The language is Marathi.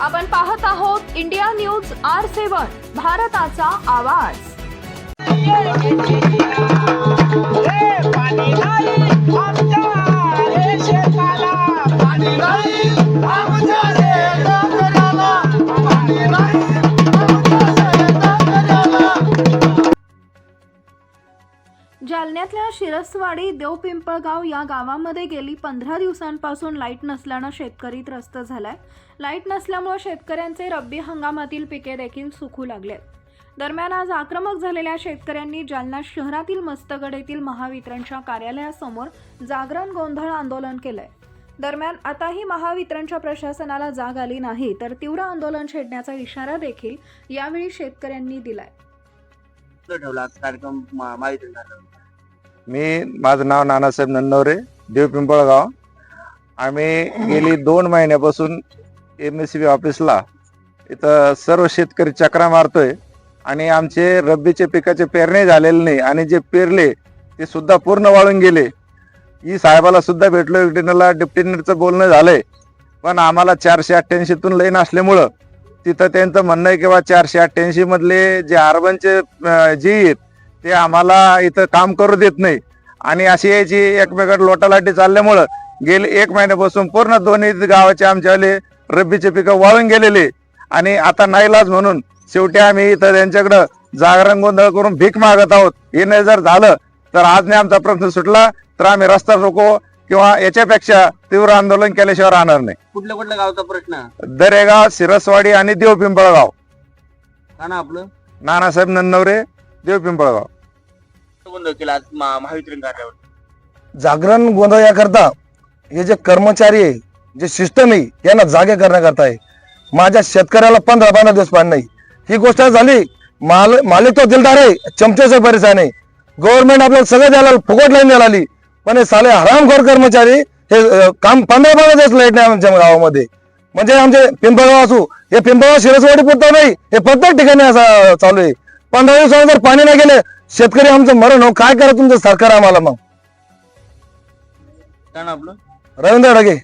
आपण पाहत आहोत इंडिया न्यूज आर सेवन भारताचा आवाज. पाणी जालन्यातल्या शिरसवाडी देवपिंपळगाव या गावामध्ये गेली पंधरा दिवसांपासून लाइट नसल्यानं शेतकरी त्रस्त झालाय. लाइट नसल्यामुळे शेतकऱ्यांचे रब्बी हंगामातील पिके देखील सुकू लागले. दरम्यान आज आक्रमक झालेल्या शेतकऱ्यांनी जालना शहरातील मस्तगड येथील महावितरणच्या कार्यालयासमोर जागरण गोंधळ आंदोलन केलंय. दरम्यान आताही महावितरणच्या प्रशासनाला जाग आली नाही तर तीव्र आंदोलन छेडण्याचा इशारा देखील यावेळी शेतकऱ्यांनी दिलाय. ठेवला कार्यक्रम माहिती मी माझं नाव नानासाहेब नन्नवरे देव पिंपळगाव. आम्ही गेली दोन महिन्यापासून एम एस सी बी ऑफिसला. इथं सर्व शेतकरी चक्रा मारतोय आणि आमचे रब्बीचे पिकाचे पेरणे झालेले नाही आणि जे पेरले ते सुद्धा पूर्ण वाळून गेले. ई साहेबाला सुद्धा भेटलो डिप्टीनरला डिप्टीनरचं बोलणं झालंय. पण आम्हाला चारशे अठ्ठ्याऐंशीतून लाईन असल्यामुळं तिथं त्यांचं म्हणणं आहे किंवा चारशे अठ्ठ्याऐंशी मधले जे अर्बनचे जी आहेत ते आम्हाला इथं काम करू देत नाही. आणि अशी याची एकमेकात लोटालाटी चालल्यामुळं गेले एक महिन्यापासून पूर्ण दोन्ही गावाचे आमच्यावाले रब्बीचे पिकं वाळून गेलेले. आणि आता नाईलाज म्हणून शेवटी आम्ही इथं त्यांच्याकडं जागरण गोंधळ करून भीक मागत आहोत. हे नाही जर झालं तर आज नाही आमचा प्रश्न सुटला तर आम्ही रस्ता रोको किंवा याच्यापेक्षा तीव्र आंदोलन केल्याशिवाय राहणार नाही. कुठल्या कुठल्या गावचा प्रश्न? दरेगाव सिरसवाडी आणि देव पिंपळगाव का ना आपलं? नानासाहेब नन्नवरे देव पिंपळगाव गोंधळ केला आज महावितरण कार्यावर. जागरण गोंधळ याकरता हे जे कर्मचारी आहे जे सिस्टम आहे यांना जागे करण्याकरता आहे माझ्या शेतकऱ्याला पंधरा पंधरा दिवस पाणी नाही. ही गोष्ट झाली. माल मालिक तो दिलदार आहे चमच्याचा परेशान आहे गव्हर्नमेंट आपल्याला सगळं द्यायला फुकट लाईन द्यायला आली. पण हे साले हरामखोर कर्मचारी हे अं, काम पंधरा पंधरा दिवस लाइट नाही आमच्या गावामध्ये. म्हणजे आमचे पिंपळगाव असू हे पिंपळगाव शिरसवाडी पुरतं नाही. हे प्रत्येक ठिकाणी असं चालू आहे. पंधरा दिवसानंतर पाणी नाही गेले शेतकरी आमचं मरण हो काय करा तुमचं सरकार आम्हाला मग? का ना आपलं? रवींद्र ढगे.